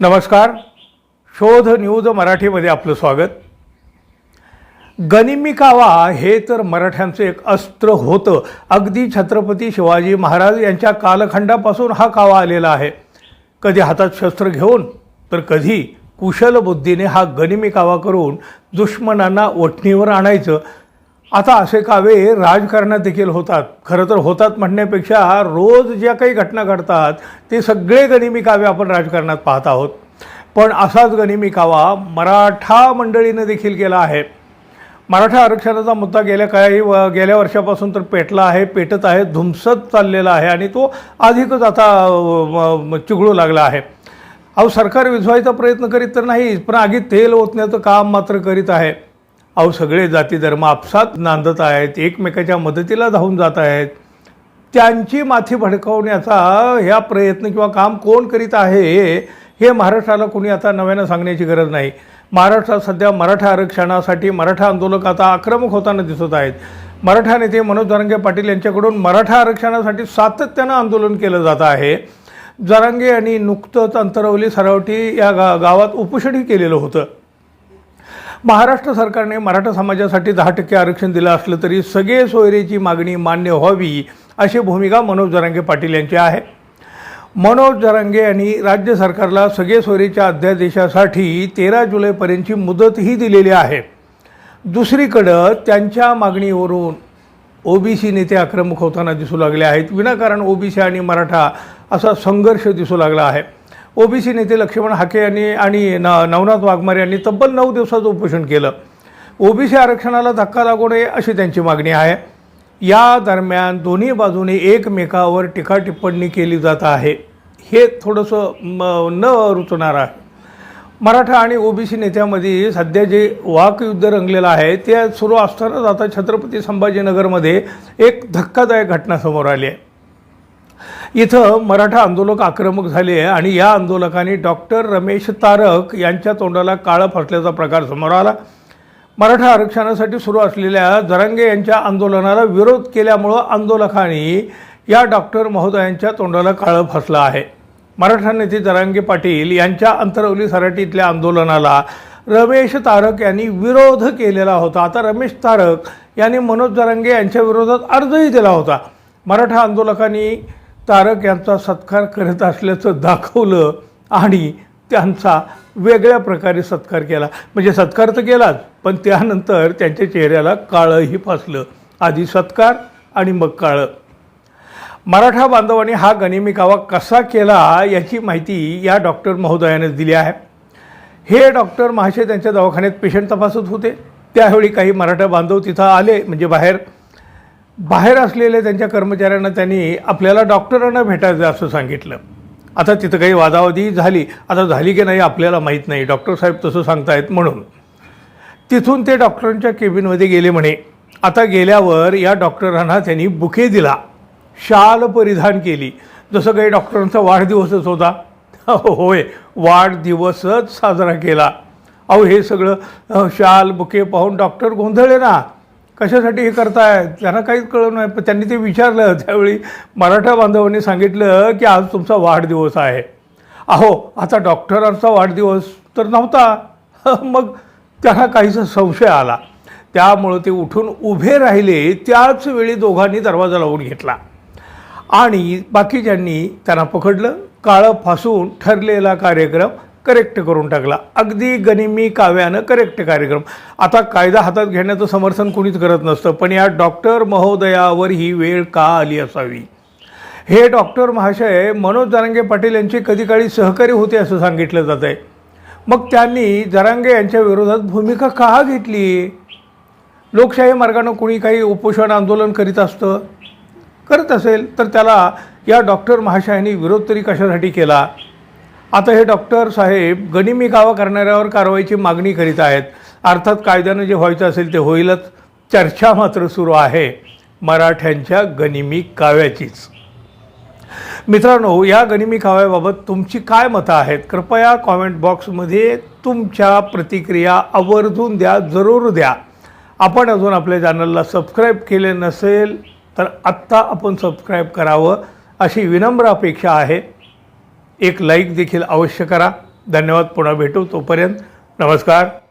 नमस्कार. शोध न्यूज मराठीमध्ये आपलं स्वागत. गनिमी कावा हे तर मराठ्यांचं एक अस्त्र होतं. अगदी छत्रपती शिवाजी महाराज यांच्या कालखंडापासून हा कावा आलेला आहे. कधी हातात शस्त्र घेऊन तर कधी कुशल बुद्धीने हा गनिमी कावा करून दुश्मनांना ओठणीवर आणायचं. आता असे कावे राजकारणात देखील होतात. खरं तर होतात म्हणण्यापेक्षा रोज ज्या काही घटना घडतात ते सगळे गनिमी कावे आपण राजकारणात पाहत आहोत. पण असाच गनिमी कावा मराठा मंडळीनं देखील केला आहे. मराठा आरक्षणाचा मुद्दा गेल्या काही व गेल्या वर्षापासून तर पेटला आहे पेटत आहे धुमसत चाललेला आहे आणि तो अधिकच आता चिघळू लागला आहे. अहो सरकार विझवायचा प्रयत्न करीत तर नाही पण आगीत तेल ओतण्याचं काम मात्र करीत आहे. अहो सगळे जाती धर्म आपसात नांदत आहेत एकमेकाच्या मदतीला धावून जात आहेत. त्यांची माथी भडकवण्याचा ह्या प्रयत्न किंवा काम कोण करीत आहे हे महाराष्ट्राला कोणी आता नव्यानं सांगण्याची गरज नाही. महाराष्ट्रात सध्या मराठा आरक्षणासाठी मराठा आंदोलक आता आक्रमक होताना दिसत आहेत. मराठा नेते मनोज जरांगे पाटील यांच्याकडून मराठा आरक्षणासाठी सातत्यानं आंदोलन केलं जात आहे. जरांगे यांनी नुकतंच अंतरवली सरावटी या गा गावात उपोषणही केलेलं होतं. महाराष्ट्र सरकारने मराठा समाजासाठी दहा टक्के आरक्षण दिलं असलं तरी सगळे सोयरेची मागणी मान्य व्हावी अशी भूमिका मनोज जरांगे पाटील यांची आहे. मनोज जरांगे यांनी राज्य सरकारला सगळे सोयरेच्या अध्यादेशासाठी तेरा जुलैपर्यंतची मुदतही दिलेली आहे. दुसरीकडं त्यांच्या मागणीवरून ओबीसी नेते आक्रमक होताना दिसू लागले आहेत. विनाकारण ओबीसी आणि मराठा असा संघर्ष दिसू लागला आहे. ओबीसी नेते लक्ष्मण हाके यांनी आणि न नवनाथ वाघमारे यांनी तब्बल नऊ दिवसाचं उपोषण केलं. ओबीसी आरक्षणाला धक्का लागू नये अशी त्यांची मागणी आहे. या दरम्यान दोन्ही बाजूने एकमेकावर टीका टिप्पणी केली जात आहे. हे थोडंसं न रुचणार आहे. मराठा आणि ओबीसी नेत्यामध्ये सध्या जे वाकयुद्ध रंगलेलं आहे ते सुरू असतानाच आता छत्रपती संभाजीनगरमध्ये एक धक्कादायक घटना समोर आली आहे. इथं मराठा आंदोलक आक्रमक झाले आणि या आंदोलकांनी डॉक्टर रमेश तारक यांच्या तोंडाला काळं फसल्याचा प्रकार समोर आला. मराठा आरक्षणासाठी सुरू असलेल्या जरांगे यांच्या आंदोलनाला विरोध केल्यामुळं आंदोलकांनी या डॉक्टर महोदयांच्या तोंडाला काळं फसलं आहे. मराठा नेते जरांगे पाटील यांच्या अंतरवली सराटीतल्या आंदोलनाला रमेश तारक यांनी विरोध केलेला होता. आता रमेश तारक यांनी मनोज जरांगे यांच्या विरोधात अर्जही दिला होता. मराठा आंदोलकांनी तारक यांचा सत्कार करत असल्याचं दाखवलं आणि त्यांचा वेगळ्या प्रकारे सत्कार केला. म्हणजे सत्कार तर केलाच पण त्यानंतर त्यांच्या चेहऱ्याला काळंही फासलं. आधी सत्कार आणि मग काळं. मराठा बांधवांनी हा गनिमी कावा कसा केला याची माहिती या डॉक्टर महोदयाने दिली आहे. हे डॉक्टर महाशय त्यांच्या दवाखान्यात पेशंट तपासत होते. त्यावेळी काही मराठा बांधव तिथं आले म्हणजे बाहेर बाहेर असलेल्या त्यांच्या कर्मचाऱ्यांना त्यांनी आपल्याला डॉक्टरांना भेटायचं असं सांगितलं. आता तिथं काही वादावादी झाली. आता झाली की नाही आपल्याला माहीत नाही. डॉक्टर साहेब तसं सांगतायत म्हणून. तिथून ते डॉक्टरांच्या केबिनमध्ये गेले म्हणे. आता गेल्यावर या डॉक्टरांना त्यांनी बुके दिला. शाल परिधान केली. जसं काही डॉक्टरांचा वाढदिवसच होता. होय वाढदिवसच साजरा केला. अहो हे सगळं शाल बुके पाहून डॉक्टर गोंधळले ना. कशासाठी हे करताय? त्यांना काहीच कळलं नाही. पण त्यांनी ते विचारलं त्यावेळी मराठा बांधवांनी सांगितलं की आज तुमचा वाढदिवस आहे. अहो आता डॉक्टरांचा वाढदिवस तर नव्हता. मग त्यांना काहीसा संशय आला. त्यामुळं ते उठून उभे राहिले. त्याच वेळी दोघांनी दरवाजा लावून घेतला. आणि बाकीच्यांनी त्यांना पकडलं. काळं फासून ठरलेला कार्यक्रम करेक्ट करून टाकला. अगदी गनिमी काव्यानं करेक्ट कार्यक्रम. आता कायदा हातात घेण्याचं समर्थन कुणीच करत नसतं पण या डॉक्टर महोदयावर ही वेळ का आली असावी? हे डॉक्टर महाशय मनोज जरांगे पाटील यांचे कधी काळी सहकारी होते असं सांगितलं जात आहे मग त्यांनी जरांगे यांच्या विरोधात भूमिका का घेतली? लोकशाही मार्गानं कुणी काही उपोषण आंदोलन करीत असतं? करत असेल तर त्याला या डॉक्टर महाशयांनी विरोध तरी कशासाठी केला? आता हे डॉक्टर साहेब गनिमी कावा करणाऱ्यावर कारवाईची मागणी करीत आहेत. अर्थात कायद्यानं जे व्हायचं असेल ते होईलच. चर्चा मात्र सुरू आहे. मराठ्यांच्या गनिमी काव्याचीच. मित्रांनो या गनिमी काव्याबाबत तुमची काय मतं आहेत? कृपया कॉमेंट बॉक्समध्ये तुमच्या प्रतिक्रिया आवर्जून द्या जरूर द्या. आपण अजून आपल्या चॅनलला सबस्क्राईब केले नसेल तर आत्ता आपण सबस्क्राईब करावं अशी विनम्र अपेक्षा आहे. एक लाईक देखील अवश्य करा. धन्यवाद. पुन्हा भेटू तोपर्यंत. नमस्कार.